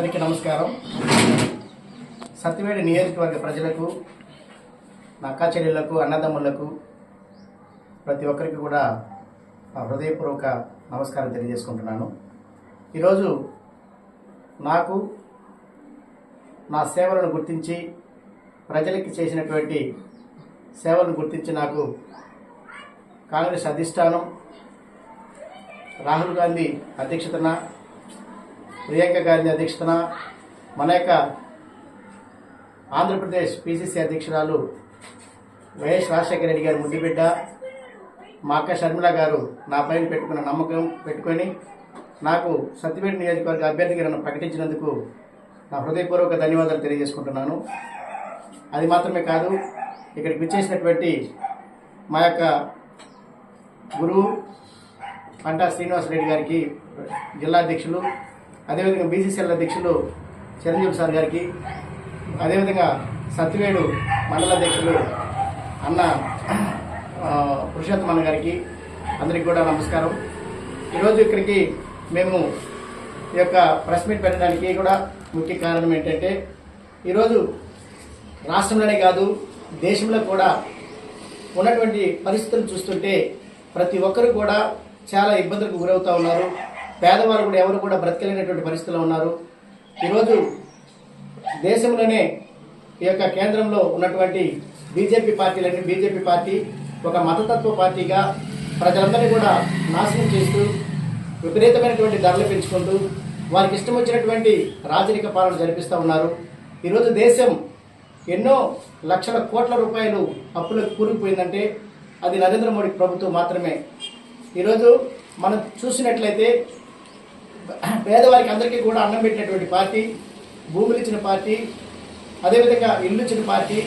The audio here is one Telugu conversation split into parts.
అందరికీ నమస్కారం. సత్యవేడి నియోజకవర్గ ప్రజలకు నా అక్కా చెల్లెళ్ళకు అన్నదమ్ములకు ప్రతి ఒక్కరికి కూడా నా హృదయపూర్వక నమస్కారం తెలియజేసుకుంటున్నాను. ఈరోజు నాకు నా సేవలను గుర్తించి ప్రజలకి చేసినటువంటి సేవలను గుర్తించి నాకు కాంగ్రెస్ అధిష్టానం రాహుల్ గాంధీ అధ్యక్షతన ప్రియాంక గాంధీ అధ్యక్షతన మన యొక్క ఆంధ్రప్రదేశ్ పిసిసి అధ్యక్షురాలు వైఎస్ రాజశేఖర రెడ్డి గారి ముద్దుబిడ్డ మా అక్క షర్మిల గారు నా పైన పెట్టుకున్న నమ్మకం పెట్టుకొని నాకు సత్యపేట నియోజకవర్గ అభ్యర్థిగా నన్ను ప్రకటించినందుకు నా హృదయపూర్వక ధన్యవాదాలు తెలియజేసుకుంటున్నాను. అది మాత్రమే కాదు ఇక్కడికి విచ్చేసినటువంటి మా యొక్క గురువు పంటా శ్రీనివాసరెడ్డి గారికి జిల్లా అధ్యక్షులు అదేవిధంగా బీసీసీఎల్ అధ్యక్షులు చిరంజీవి సార్ గారికి అదేవిధంగా సత్యవేడు మండల అధ్యక్షులు అన్న ఆ, పురుషోత్తమ గారికి అందరికి కూడా నమస్కారం. ఈరోజు ఇక్కడికి మేము ఈ యొక్క ప్రెస్ మీట్ పెట్టడానికి కూడా ముఖ్య కారణం ఏంటంటే ఈరోజు రాష్ట్రంలోనే కాదు దేశంలో కూడా ఉన్నటువంటి పరిస్థితులు చూస్తుంటే ప్రతి ఒక్కరు కూడా చాలా ఇబ్బందులకు గురవుతూ ఉన్నారు. పేదవారు కూడా ఎవరు కూడా బ్రతకలేనటువంటి పరిస్థితుల్లో ఉన్నారు. ఈరోజు దేశంలోనే ఈ యొక్క కేంద్రంలో ఉన్నటువంటి బీజేపీ పార్టీలన్నీ బీజేపీ పార్టీ ఒక మతతత్వ పార్టీగా ప్రజలందరినీ కూడా నాశనం చేస్తూ విపరీతమైనటువంటి ధరలు పెంచుకుంటూ వారికి ఇష్టం వచ్చినటువంటి రాజరిక పాలన జరిపిస్తూ ఉన్నారు. ఈరోజు దేశం ఎన్నో లక్షల కోట్ల రూపాయలు అప్పులకు కూరుకుపోయిందంటే అది నరేంద్ర మోడీ ప్రభుత్వం మాత్రమే. ఈరోజు మనం చూసినట్లయితే పేదవారికి అందరికీ కూడా అన్నం పెట్టినటువంటి పార్టీ భూములు ఇచ్చిన పార్టీ అదేవిధంగా ఇల్లు ఇచ్చిన పార్టీ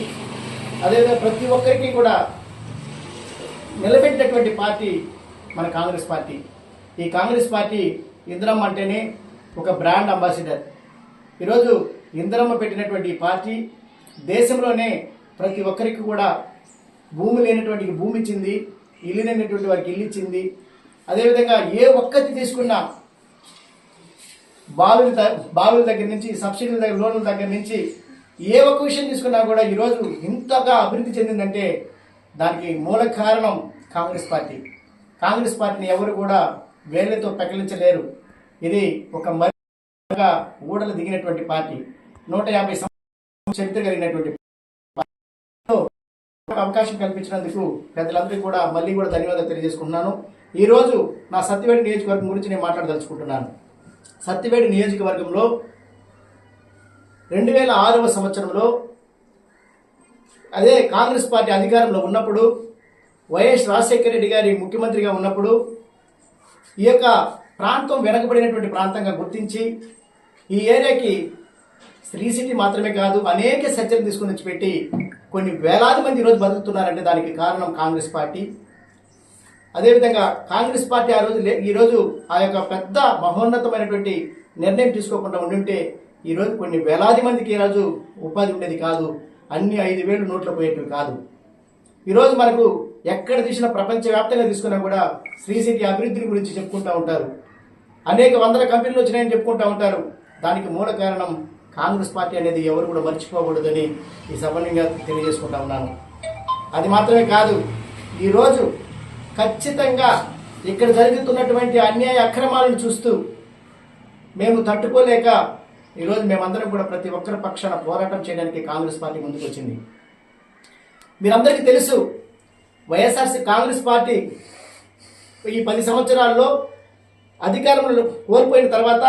అదేవిధంగా ప్రతి ఒక్కరికి కూడా నిలబెట్టినటువంటి పార్టీ మన కాంగ్రెస్ పార్టీ. ఈ కాంగ్రెస్ పార్టీ ఇందిరమ్మ అంటేనే ఒక బ్రాండ్ అంబాసిడర్. ఈరోజు ఇందిరమ్మ పెట్టినటువంటి ఈ పార్టీ దేశంలోనే ప్రతి ఒక్కరికి కూడా భూమి లేనటువంటి భూమి ఇచ్చింది ఇల్లు లేనటువంటి వారికి ఇల్లు ఇచ్చింది. అదేవిధంగా ఏ ఒక్కటి తీసుకున్నా బావుల ద- దగ్గర నుంచి సబ్సిడీల దగ్గర లోన్ల దగ్గర నుంచి ఏ ఒక్క విషయం తీసుకున్నా కూడా ఈరోజు ఇంతగా అభివృద్ధి చెందిందంటే దానికి మూల కారణం కాంగ్రెస్ పార్టీ. కాంగ్రెస్ పార్టీని ఎవరు కూడా వేళ్ళతో పెకలించలేరు. ఇది ఒక మరిగా ఊడలు దిగినటువంటి పార్టీ. నూట యాభై సంవత్సరాల చరిత్ర కలిగినటువంటి అవకాశం కల్పించినందుకు పెద్దలందరికీ కూడా మళ్ళీ కూడా ధన్యవాదాలు తెలియజేసుకుంటున్నాను. ఈరోజు నా సత్యవేడి నియోజకవర్గం గురించి నేను మాట్లాడదలుచుకుంటున్నాను. సత్తివేడి నియోజకవర్గంలో రెండు వేల ఆరవ సంవత్సరంలో అదే కాంగ్రెస్ పార్టీ అధికారంలో ఉన్నప్పుడు వైఎస్ రాజశేఖర రెడ్డి గారి ముఖ్యమంత్రిగా ఉన్నప్పుడు ఈ యొక్క ప్రాంతం వెనకబడినటువంటి ప్రాంతంగా గుర్తించి ఈ ఏరియాకి స్త్రీ సిటీ మాత్రమే కాదు అనేక చర్చలు తీసుకుని వచ్చి పెట్టి కొన్ని వేలాది మంది ఈరోజు బతుకుతున్నారంటే దానికి కారణం కాంగ్రెస్ పార్టీ. అదేవిధంగా కాంగ్రెస్ పార్టీ ఆ రోజు లే- ఈరోజు ఆ యొక్క పెద్ద మహోన్నతమైనటువంటి నిర్ణయం తీసుకోకుండా ఉండుంటే ఈరోజు కొన్ని వేలాది మందికి ఈరోజు ఉపాధి ఉండేది కాదు. అన్ని ఐదు వేలు నోట్లు పోయేటివి కాదు. ఈరోజు మనకు ఎక్కడ తీసిన ప్రపంచవ్యాప్తంగా తీసుకున్నా కూడా శ్రీ సిటీ అభివృద్ధి గురించి చెప్పుకుంటూ ఉంటారు. అనేక వందల కంపెనీలు వచ్చినాయని చెప్పుకుంటూ ఉంటారు. దానికి మూల కారణం కాంగ్రెస్ పార్టీ అనేది ఎవరు కూడా మర్చిపోకూడదని ఈ సమన్వయంగా తెలియజేసుకుంటా ఉన్నాను. అది మాత్రమే కాదు ఈరోజు ఖచ్చితంగా ఇక్కడ జరుగుతున్నటువంటి అన్యాయ అక్రమాలను చూస్తూ మేము తట్టుకోలేక ఈరోజు మేమందరం కూడా ప్రతి ఒక్కరి పక్షాన పోరాటం చేయడానికి కాంగ్రెస్ పార్టీ ముందుకు వచ్చింది మీరందరికీ తెలుసు వైఎస్ఆర్సీ కాంగ్రెస్ పార్టీ ఈ పది సంవత్సరాల్లో అధికారంలో కోల్పోయిన తర్వాత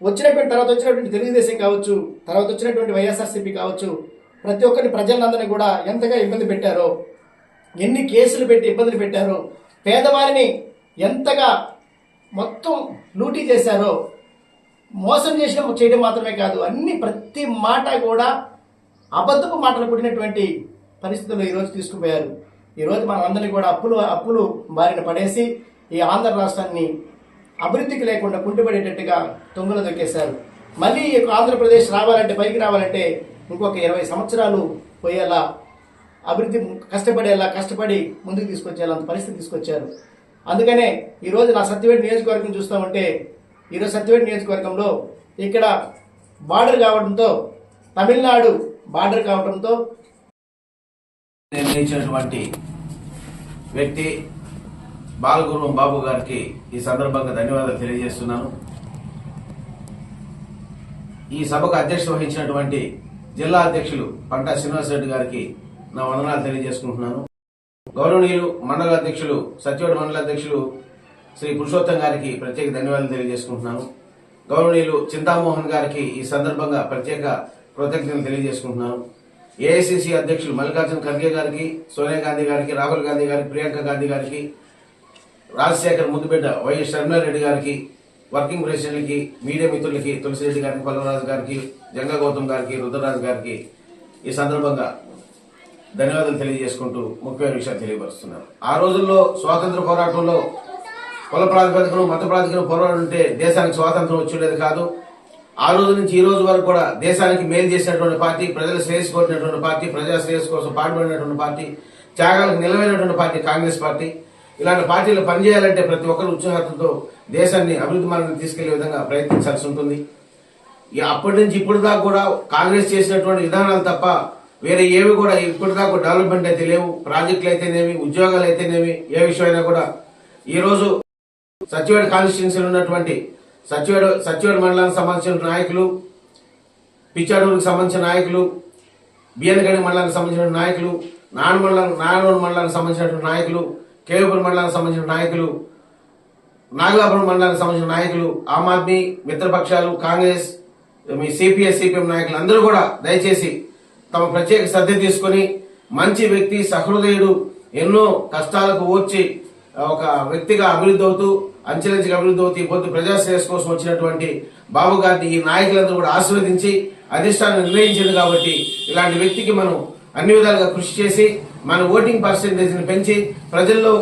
వచ్చినటువంటి తర్వాత వచ్చినటువంటి తెలుగుదేశం కావచ్చు తర్వాత వచ్చినటువంటి వైఎస్ఆర్సీపీ కావచ్చు ప్రతి ఒక్కరిని ప్రజలందరినీ కూడా ఎంతగా ఇబ్బంది పెట్టారో ఎన్ని కేసులు పెట్టి ఇబ్బందులు పెట్టారో? పేదవారిని ఎంతగా మొత్తం లూటీ చేశారో మోసం చేసిన చేయడం మాత్రమే కాదు అన్ని ప్రతి మాట కూడా అబద్ధపు మాటలు కూడినటువంటి పరిస్థితుల్లో ఈరోజు తీసుకుపోయారు. ఈరోజు మనం అందరినీ కూడా అప్పులు అప్పులు బారిన పడేసి ఈ ఆంధ్ర రాష్ట్రాన్ని అభివృద్ధికి లేకుండా కుంటుపడేటట్టుగా తొంగలు దొక్కేశారు. మళ్ళీ ఈ ఆంధ్రప్రదేశ్ రావాలంటే పైకి రావాలంటే ఇంకొక ఇరవై సంవత్సరాలు పోయేలా అభివృద్ధి కష్టపడేలా కష్టపడి ముందుకు తీసుకొచ్చేలా అంత పరిస్థితి తీసుకొచ్చారు. అందుకనే ఈరోజు నా సత్యవేడి నియోజకవర్గం చూస్తామంటే ఈరోజు సత్యవేడి నియోజకవర్గంలో ఇక్కడ బార్డర్ కావడంతో తమిళనాడు బార్డర్ కావడంతో నిర్ణయించినటువంటి వ్యక్తి బాలగురువం బాబు గారికి ఈ సందర్భంగా ధన్యవాదాలు తెలియజేస్తున్నాను. ఈ సభకు అధ్యక్షత వహించినటువంటి జిల్లా అధ్యక్షులు పంటా శ్రీనివాసరెడ్డి గారికి నా వందనాలు తెలియజేసుకుంటున్నాను. గౌరవనీయులు మండల అధ్యక్షులు సత్యవాడ మండల అధ్యక్షులు శ్రీ పురుషోత్తం గారికి ప్రత్యేక ధన్యవాదాలు తెలియజేసుకుంటున్నాను. గౌరవనీయులు చింతామోహన్ గారికి ఈ సందర్భంగా ప్రత్యేక కృతజ్ఞతలు తెలియజేసుకుంటున్నాను. ఏఐసిసి అధ్యక్షులు మల్లికార్జున ఖర్గే గారికి సోనియా గాంధీ గారికి రాహుల్ గాంధీ గారికి ప్రియాంక గాంధీ గారికి రాజశేఖర్ ముద్దుబిడ్డ వైఎస్ రెడ్డి గారికి వర్కింగ్ ప్రెసిడెంట్కి మీడియా మిత్రులకి తులసిరెడ్డి గారికి పల్లవరాజు గారికి జంగా గౌతమ్ గారికి రుద్రరాజు గారికి ఈ సందర్భంగా ధన్యవాదాలు తెలియజేసుకుంటూ ముఖ్యమైన విషయాలు తెలియపరుస్తున్నారు ఆ రోజుల్లో స్వాతంత్ర పోరాటంలో కుల ప్రాతిపదికను మత ప్రాతిపదికను పోరాడుంటే ఉంటే దేశానికి స్వాతంత్రం వచ్చేది కాదు. ఆ రోజు నుంచి ఈ రోజు వరకు కూడా దేశానికి మేలు చేసినటువంటి పార్టీ ప్రజల శ్రేయస్సు కోరినటువంటి పార్టీ ప్రజా శ్రేయస్సు కోసం పాటుపడినటువంటి పార్టీ త్యాగాలకు నిలవైనటువంటి పార్టీ కాంగ్రెస్ పార్టీ. ఇలాంటి పార్టీలు పనిచేయాలంటే ప్రతి ఒక్కరు ఉత్సాహంతో దేశాన్ని అభివృద్ధి మార్గం తీసుకెళ్ళే విధంగా ప్రయత్నించాల్సి ఉంటుంది. అప్పటి నుంచి ఇప్పుడు దాకా కూడా కాంగ్రెస్ చేసినటువంటి విధానాలు తప్ప వేరే ఏవి కూడా ఇప్పటిదాకా డెవలప్మెంట్ అయితే లేవు ప్రాజెక్టులు అయితేనేమి ఉద్యోగాలు అయితేనేమి ఏ విషయమైనా కూడా. ఈరోజు రోజు కాన్స్టిట్యున్సీలో ఉన్నటువంటి సచివేడు సచివాడ మండలానికి సంబంధించిన నాయకులు పిచ్చాడూరుకు సంబంధించిన నాయకులు బియ్యనగడి మండలానికి సంబంధించిన నాయకులు నాన్ మండలం నారాయణ మండలానికి సంబంధించినటువంటి నాయకులు కేవపురం మండలానికి సంబంధించిన నాయకులు నాగలాపురం మండలానికి సంబంధించిన నాయకులు ఆమ్ ఆద్మీ మిత్రపక్షాలు కాంగ్రెస్ మీ సిపిఎస్ సిపిఎం నాయకులు అందరూ కూడా దయచేసి తమ ప్రత్యేక శ్రద్ధ తీసుకొని మంచి వ్యక్తి సహృదయుడు ఎన్నో కష్టాలకు ఓర్చి ఒక వ్యక్తిగా అభివృద్ధి అవుతూ అంచెలంచెగా అభివృద్ధి అవుతూ ఈ పొద్దు ప్రజాశ్రేయస్ కోసం వచ్చినటువంటి బాబు గారిని ఈ నాయకులందరూ కూడా ఆశీర్వదించి అధిష్టానం నిర్ణయించింది కాబట్టి ఇలాంటి వ్యక్తికి మనం అన్ని విధాలుగా కృషి చేసి మన ఓటింగ్ పర్సంటేజ్ని పెంచి ప్రజల్లో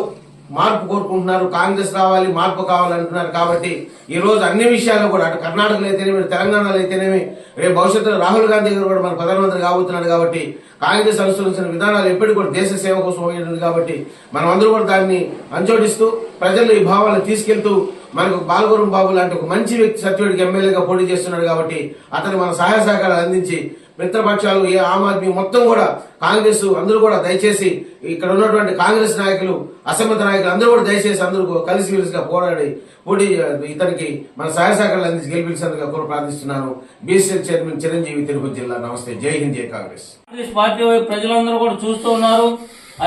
మార్పు కోరుకుంటున్నారు. కాంగ్రెస్ రావాలి మార్పు కావాలంటున్నారు కాబట్టి ఈ రోజు అన్ని విషయాల్లో కూడా అటు కర్ణాటకలో అయితేనేమి తెలంగాణలో అయితేనేమి రేపు భవిష్యత్తులో రాహుల్ గాంధీ గారు కూడా మన ప్రధానమంత్రి కాబోతున్నాడు కాబట్టి కాంగ్రెస్ అనుసరించిన విధానాలు ఎప్పటికీ కూడా దేశ సేవ కోసం పోయినది కాబట్టి మనం అందరూ కూడా దాన్ని అంచోటిస్తూ ప్రజల్లో ఈ భావాలను తీసుకెళ్తూ మనకు బాలగురం బాబు లాంటి ఒక మంచి వ్యక్తి సత్యుడికి ఎమ్మెల్యేగా పోటీ చేస్తున్నాడు కాబట్టి అతను మన సహాయ సహకారాలు అందించి మిత్రపక్షాలు ఏ ఆమ్ ఆద్మీ మొత్తం కూడా కాంగ్రెస్ అందరూ కూడా దయచేసి ఇక్కడ ఉన్నటువంటి కాంగ్రెస్ నాయకులు అసమ్మత నాయకులు అందరూ కూడా దయచేసి అందరూ కలిసి మెలిసిగా పోరాడి పోటీ ఇతనికి మన సహాయ అందించి గెలిపించేందుకు కూడా ప్రార్థిస్తున్నాను. బీసీ చైర్మన్ చిరంజీవి తిరుపతి జిల్లా. నమస్తే. జై హింద్ జై కాంగ్రెస్. కాంగ్రెస్ పార్టీ ప్రజలందరూ కూడా చూస్తూ ఉన్నారు.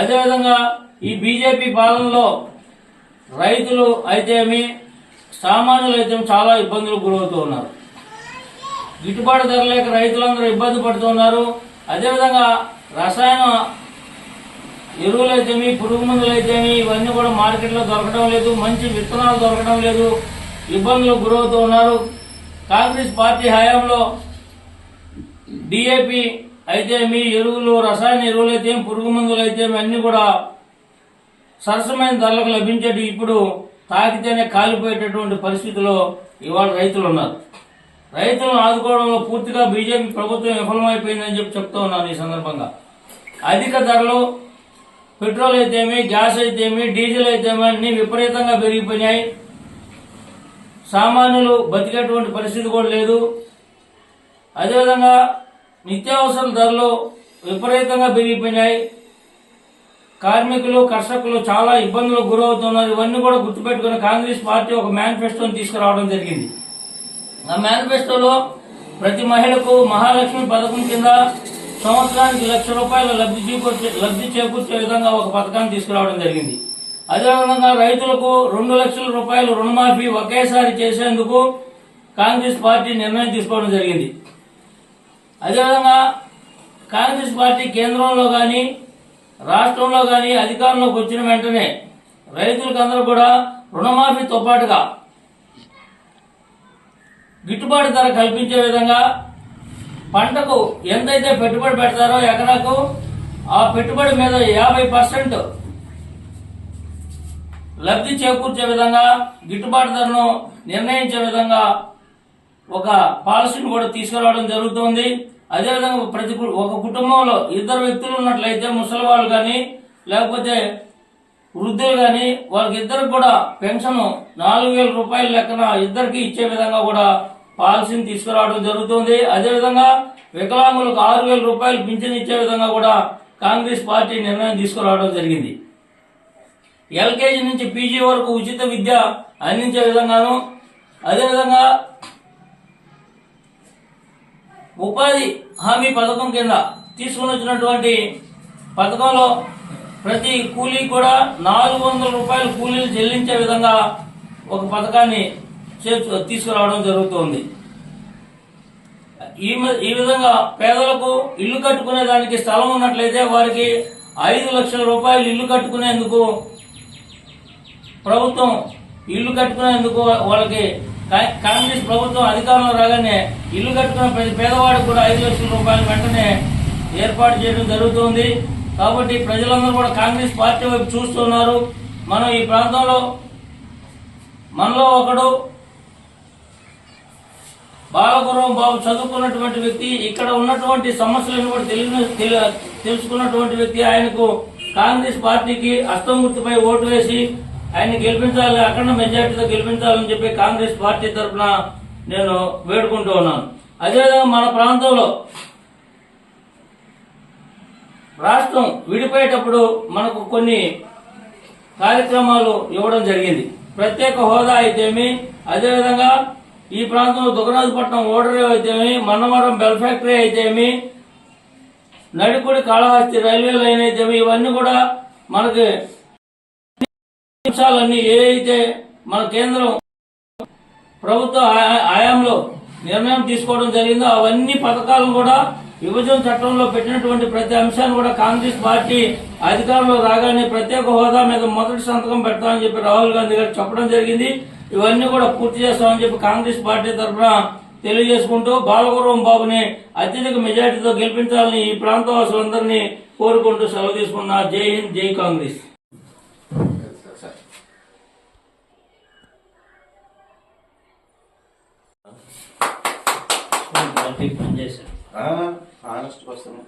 అదేవిధంగా ఈ బీజేపీ పాలనలో రైతులు అయితేమి సామాన్యులు అయితే చాలా ఇబ్బందులకు గురవుతూ ఉన్నారు. గిట్టుబాటు ధర లేక రైతులందరూ ఇబ్బంది పడుతున్నారు. అదేవిధంగా రసాయన ఎరువులు పురుగు మందులు ఇవన్నీ కూడా మార్కెట్లో దొరకడం లేదు మంచి విత్తనాలు దొరకడం లేదు ఇబ్బందులకు గురవుతూ ఉన్నారు. కాంగ్రెస్ పార్టీ హయాంలో డిఏపి అయితే మీ ఎరువులు రసాయన ఎరువులు అయితే పురుగు మందులు అయితే అన్ని కూడా సరసమైన ధరలకు లభించేటి ఇప్పుడు తాకితేనే కాలిపోయేటటువంటి పరిస్థితిలో ఇవాళ రైతులు ఉన్నారు. రైతులను ఆదుకోవడంలో పూర్తిగా బీజేపీ ప్రభుత్వం విఫలమైపోయిందని చెప్పి చెప్తూ ఉన్నాను ఈ సందర్భంగా. అధిక ధరలు పెట్రోల్ అయితేమి గ్యాస్ అయితేమి డీజిల్ అయితేమి అన్ని విపరీతంగా పెరిగిపోయినాయి. సామాన్యులు బతికేటువంటి పరిస్థితి కూడా లేదు. అదేవిధంగా నిత్యావసర ధరలు విపరీతంగా పెరిగిపోయినాయి. కార్మికులు కర్షకులు చాలా ఇబ్బందులకు గురవుతున్నారు. ఇవన్నీ కూడా గుర్తుపెట్టుకుని కాంగ్రెస్ పార్టీ ఒక మేనిఫెస్టోని తీసుకురావడం జరిగింది. ఆ మేనిఫెస్టోలో ప్రతి మహిళకు మహాలక్ష్మి పథకం కింద సంవత్సరానికి లక్ష రూపాయల లబ్ధి చేకూర్చే లబ్ధి చేకూర్చే విధంగా ఒక పథకాన్ని తీసుకురావడం జరిగింది. అదేవిధంగా రైతులకు రెండు లక్షల రూపాయలు రుణమాఫీ ఒకేసారి చేసేందుకు కాంగ్రెస్ పార్టీ నిర్ణయం తీసుకోవడం జరిగింది. అదేవిధంగా కాంగ్రెస్ పార్టీ కేంద్రంలో కానీ రాష్ట్రంలో కానీ అధికారంలోకి వచ్చిన వెంటనే రైతులకు అందరూ కూడా రుణమాఫీతో పాటుగా గిట్టుబాటు ధర కల్పించే విధంగా పంటకు ఎంతైతే పెట్టుబడి పెడతారో ఎకరాకు ఆ పెట్టుబడి మీద యాభై పర్సెంట్ లబ్ధి చేకూర్చే విధంగా గిట్టుబాటు ధరను నిర్ణయించే విధంగా ఒక పాలసీని కూడా తీసుకురావడం జరుగుతుంది. అదేవిధంగా ప్రతి ఒక కుటుంబంలో ఇద్దరు వ్యక్తులు ఉన్నట్లయితే ముసలి వాళ్ళు కానీ లేకపోతే వృద్ధులు కానీ వాళ్ళకి ఇద్దరికి కూడా పెన్షన్ నాలుగు వేల రూపాయల లెక్కన ఇద్దరికి ఇచ్చే విధంగా కూడా పాలసీని తీసుకురావడం జరుగుతుంది. అదేవిధంగా వికలాంగులకు ఆరు వేల రూపాయలు పింఛన్ ఇచ్చే విధంగా కూడా కాంగ్రెస్ పార్టీ నిర్ణయం తీసుకురావడం జరిగింది. ఎల్కేజీ నుంచి పీజీ వరకు ఉచిత విద్య అందించే విధంగాను అదేవిధంగా ఉపాధి హామీ పథకం కింద తీసుకుని వచ్చినటువంటి పథకంలో ప్రతి కూలీ కూడా నాలుగు వందల రూపాయలు కూలీలు చెల్లించే విధంగా ఒక పథకాన్ని తీసుకురావడం జరుగుతోంది. ఈ ఈ విధంగా పేదలకు ఇల్లు కట్టుకునే దానికి స్థలం ఉన్నట్లయితే వారికి ఐదు లక్షల రూపాయలు ఇల్లు కట్టుకునేందుకు ప్రభుత్వం ఇల్లు కట్టుకునేందుకు వాళ్ళకి కా- కాంగ్రెస్ ప్రభుత్వం అధికారంలో రాగానే ఇల్లు కట్టుకున్న ప్రతి పేదవాడికి కూడా ఐదు లక్షల రూపాయలు వెంటనే ఏర్పాటు చేయడం జరుగుతుంది. కాబట్టి ప్రజలందరూ కూడా కాంగ్రెస్ పార్టీ వైపు చూస్తున్నారు. మనం ఈ ప్రాంతంలో మనలో ఒకడు బాలగురం బాబు చదువుకున్నటువంటి వ్యక్తి ఇక్కడ ఉన్నటువంటి సమస్యలను కూడా తెలియని తెలుసుకున్నటువంటి వ్యక్తి ఆయనకు కాంగ్రెస్ పార్టీకి అష్టమూర్తిపై ఓటు వేసి ఆయన గెలిపించాలి అఖండ మెజార్టీతో గెలిపించాలని చెప్పి కాంగ్రెస్ పార్టీ తరఫున నేను వేడుకుంటూ ఉన్నాను. అదేవిధంగా మన ప్రాంతంలో రాష్ట్రం విడిపోయేటప్పుడు మనకు కొన్ని కార్యక్రమాలు ఇవ్వడం జరిగింది. ప్రత్యేక హోదా అయితేమి అదేవిధంగా ఈ ప్రాంతంలో దుగరాజపట్నం ఓడరేవ్ అయితేమి మన్నవరం బెల్ ఫ్యాక్టరీ అయితేమి నడికుడి కాళహస్తి రైల్వే లైన్ అయితేమి ఇవన్నీ కూడా మనకి అంశాలన్నీ ఏ అయితే మన కేంద్రం ప్రభుత్వ ఆయా- ఆయాంలో నిర్ణయం తీసుకోవడం జరిగిందో అవన్నీ పథకాలను కూడా విభజన చట్టంలో పెట్టినటువంటి ప్రతి అంశాన్ని కూడా కాంగ్రెస్ పార్టీ అధికారంలో రాగానే ప్రత్యేక హోదా మీద మొదటి సంతకం పెడతామని చెప్పి రాహుల్ గాంధీ గారు చెప్పడం జరిగింది. ఇవన్నీ కూడా పూర్తి చేస్తామని చెప్పి కాంగ్రెస్ పార్టీ తరఫున తెలియజేసుకుంటూ బాలగురం బాబుని అత్యధిక మెజార్టీతో గెలిపించాలని ఈ ప్రాంత వాసులందరినీ కోరుకుంటూ సెలవు తీసుకున్నా జై హింద్ జై కాంగ్రెస్. వస్తాను